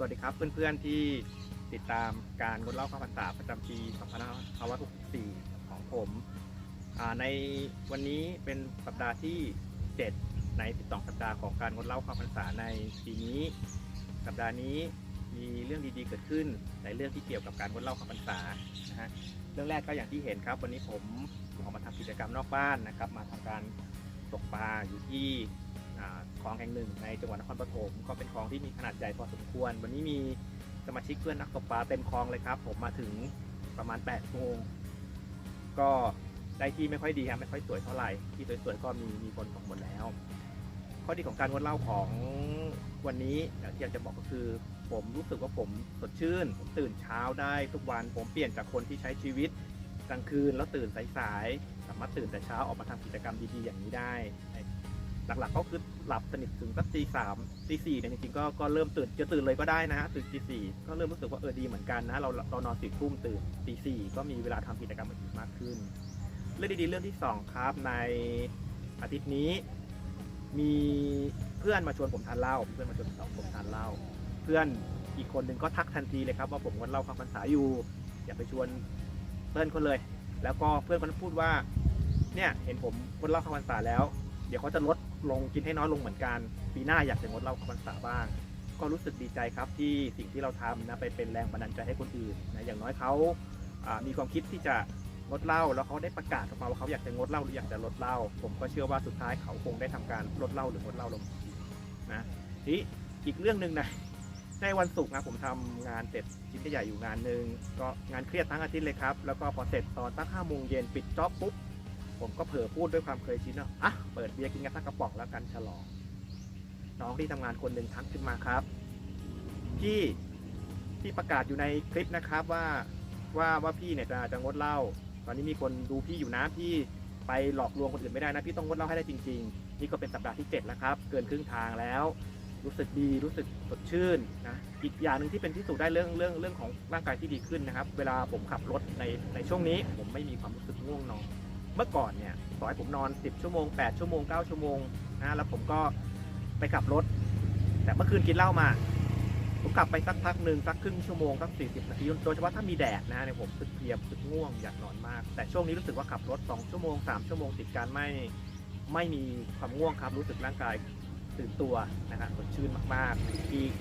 สวัสดีครับเพื่อนๆที่ติดตามการงดเล้าข้าพรรษาประจำปี2564 ของผมในวันนี้เป็นสัปดาห์ที่ 7 ใน 12 สัปดาห์ของการงดเล้าข้าพรรษาในปีนี้ สัปดาห์นี้มีเรื่องดีๆเกิดขึ้นในเรื่องที่เกี่ยวกับการงดเล้าข้าพรรษานะฮะเรื่องแรกก็อย่างที่เห็นครับ วันนี้ผมออกมาทำกิจกรรมนอกบ้านนะครับ มาทำการตกปลาอยู่ที่ ลองแห่งหนึ่งในจังหวัดนครปฐมก็เป็นคลองที่มีขนาดใหญ่พอสมควร วันนี้มีสมาชิกเพื่อนนักตกปลาเต็มคลองเลยครับ ผมมาถึงประมาณ8โมงก็ได้ที่ไม่ค่อยดีครับไม่ค่อยสวยเท่าไหร่ที่สวยๆก็มีมีคนตกหมดแล้ว ข้อดีของการงดเล้าของวันนี้อยากจะบอกก็คือ ผมรู้สึกว่าผมสดชื่น ผมตื่นเช้าได้ทุกวันผมเปลี่ยนจากคนที่ใช้ชีวิตกลางคืนแล้วตื่นสายๆสามารถตื่นแต่เช้าออกมาทำกิจกรรมดีๆอย่างนี้ได้ หลักๆ ก็คือหลับสนิทถึงสักตีสามตีสี่เนี่ยจริงๆก็ก็เริ่มตื่นจะตื่นเลยก็ได้นะฮะตื่นตีสี่ก็เริ่มรู้สึกว่าเออดีเหมือนกันนะเราเรานอนสี่ทุ่มตื่นตีสี่ก็มีเวลาทำกิจกรรมอื่นมากขึ้น เรื่องดีๆเรื่องที่สองครับในอาทิตย์นี้ มีเพื่อนมาชวนผมทานเหล้าเพื่อนมาชวนผมทานเหล้าเพื่อนอีกคนหนึ่งก็ทักทันทีเลยครับว่าผมงดเหล้าเข้าพรรษาอยู่ อย่าไปชวนเพื่อนคนเลย แล้วก็เพื่อนคนนั้นพูดว่าเนี่ยเห็นผมงดเหล้าเข้าพรรษาแล้ว เดี๋ยวเขาจะลด ลงกินให้น้อยลงเหมือนกัน ปีหน้าอยากจะงดเหล้าข้าพรรษาบ้าง ก็รู้สึกดีใจครับที่สิ่งที่เราทำนะไปเป็นแรงบันดาลใจให้คนอื่นนะอย่างน้อยเขาามีความคิดที่จะงดเหล้าแล้วเขาได้ประกาศออกมาว่าเขาอยากจะงดเหล้าหรืออยากจะลดเหล้าผมก็เชื่อว่าสุดท้ายเขาคงได้ทำการลดเหล้าหรืองดเหล้าลงนะทีอีกเรื่องหนึ่งนะในวันศุกร์นะผมทำงานเสร็จชิ้นใหญ่อยู่งานหนึ่งก็งานเครียดทั้งอาทิตย์เลยครับ แล้วก็พอเสร็จตอนสักห้าโมงเย็นปิดจ็อบปุ๊บ ผมก็เผลอพูดด้วยความเคยชินว่าอะเปิดเบียร์กินกันสักกระป๋องแล้วกันฉลอง น้องที่ทำงานคนหนึ่งทักขึ้นมาครับ พี่ที่ประกาศอยู่ในคลิปนะครับว่าว่าว่าพี่เนี่ยจะจะงดเหล้าตอนนี้มีคนดูพี่อยู่นะพี่ไปหลอกลวงคนอื่นไม่ได้นะพี่ต้องงดเหล้าให้ได้จริง ๆ นี่ก็เป็นสัปดาห์ที่7แล้วครับ เกินครึ่งทางแล้ว รู้สึกดีรู้สึกสดชื่นนะอีกอย่างหนึ่งที่เป็นที่สุดได้เรื่องเรื่องเรื่องของร่างกายที่ดีขึ้นนะครับ เวลาผมขับรถในในช่วงนี้ ผมไม่มีความรู้สึกง่วงนอน เมื่อก่อนเนี่ยต่อให้ผมนอน 10 ชั่วโมง 8 ชั่วโมง 9 ชั่วโมงนะแล้วผมก็ไปขับรถ แต่เมื่อคืนกินเหล้ามา ผมกลับไปสักพักหนึ่งสักครึ่งชั่วโมงสัก 40 นาทีโดยเฉพาะถ้ามีแดดนะเนี่ยผมรู้สึกเพลียรู้สึกง่วงอยากนอนมาก แต่ช่วงนี้รู้สึกว่าขับรถ 2 ชั่วโมง 3 ชั่วโมงติดกันไม่ไม่มีความง่วงครับรู้สึกร่างกายตื่นตัวนะครับสดชื่นมากๆอีก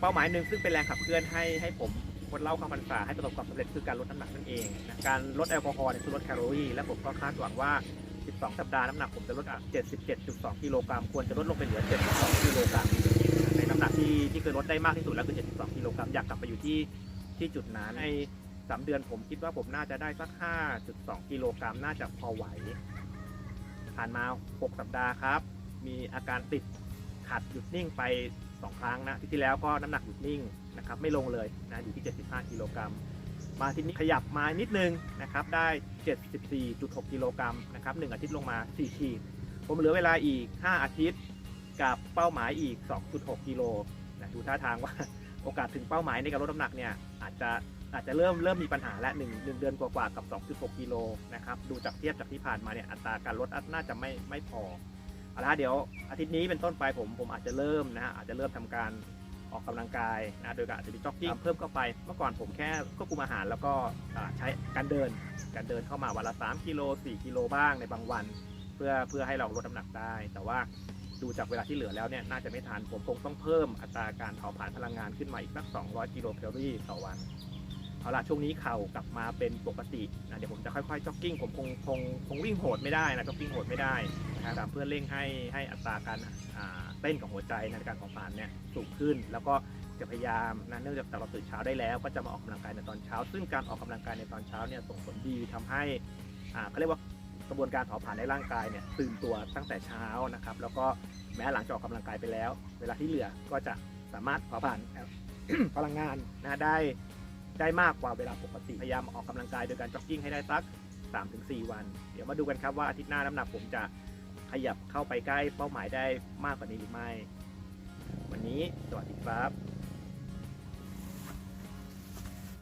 เป้าหมายหนึ่งซึ่งเป็นแรงขับเคลื่อนให้ให้ผม ดเหล้าเข้าพรรษาให้ประสบความสำเร็จคือการลดน้ำหนักนั่นเองนะการลดแอลกอฮอล์เนี่ยคือลดแคลอรี่และผมก็คาดหวังว่า 12 สัปดาห์น้ำหนักผมจะลดอะ77.2 กิโลกรัมควรจะลดลงไปเหลือ 72 กิโลกรัมในน้ำหนักที่ที่เคยลดได้มากที่สุดแล้วคือ 72 กิโลกรัมอยากกลับไปอยู่ที่ที่จุดนั้นใน3เดือนผมคิดว่าผมน่าจะได้สัก 5.2 กิโลกรัมน่าจะพอไหว ผ่านมา 6 สัปดาห์ครับ มีอาการติดขัดหยุดนิ่งไป 2 ครั้งนะที่ที่แล้วก็น้ำหนักหยุดนิ่งนะครับไม่ลงเลยนะอยู่ที่ 75 กิโลกรัมมาทีนี้ขยับมานิดนึงนะครับได้ 74.6 กิโลกรัมนะครับหนึ่งอาทิตย์ลงมา 4 ขีด ผมเหลือเวลาอีก 5 อาทิตย์กับเป้าหมายอีก 2.6 กิโลนะดูท่าทางว่าโอกาสถึงเป้าหมายในการลดน้ำหนักเนี่ยอาจจะอาจจะเริ่มเริ่มมีปัญหาและหนึ่งหนึ่งเดือนกว่าๆกับ 2.6 กิโลนะครับดูจากเทียบจากที่ผ่านมาเนี่ยอัตราการลดน่าจะไม่ไม่พอ เอาละเดี๋ยวอาทิตย์นี้เป็นต้นไปผมผมอาจจะเริ่มนะฮะอาจจะเริ่มทำการออกกำลังกายนะโดยการอาจจะมีจ็อกกิ้งเพิ่มเข้าไป เมื่อก่อนผมแค่ควบคุมอาหารแล้วก็อ่าใช้การเดิน การเดินเข้ามาวันละ 3กิโล4กิโลบ้างในบางวัน เพื่อเพื่อให้เราลดน้ำหนักได้ แต่ว่าดูจากเวลาที่เหลือแล้วเนี่ยน่าจะไม่ทันผมคงต้องเพิ่มอัตราการเผาผลาญพลังงานขึ้นมาอีกสัก 200 กิโลแคลอรี่ต่อวัน เอาล่ะช่วงนี้เข่ากลับมาเป็นปกตินะเดี๋ยวผมจะค่อยๆจ็อกกิ้งผมคงคงคงวิ่งโหดไม่ได้นะจ็อกกิ้งโหดไม่ได้นะครับเพื่อเร่งให้ให้อัตราการอ่าเต้นของหัวใจในการเผาผลาญเนี่ยสูงขึ้น แล้วก็จะพยายามนะเนื่องจากเราตื่นเช้าได้แล้ว ก็จะมาออกกำลังกายในตอนเช้า ซึ่งการออกกำลังกายในตอนเช้าเนี่ยส่งผลดีทำให้อ่าเขาเรียกว่ากระบวนการเผาผลาญในร่างกายเนี่ยตื่นตัวตั้งแต่เช้านะครับ แล้วก็แม้หลังจากออกกำลังกายไปแล้ว เวลาที่เหลือก็จะสามารถเผาผลาญพลังงานนะได้ ได้มากกว่าเวลาปกติ พยายามออกกำลังกายโดยการจ็อกกิ้งให้ได้สัก 3-4 วัน เดี๋ยวมาดูกันครับว่าอาทิตย์หน้าน้ำหนักผมจะขยับเข้าไปใกล้เป้าหมายได้มากกว่านี้หรือไม่ วันนี้สวัสดีครับ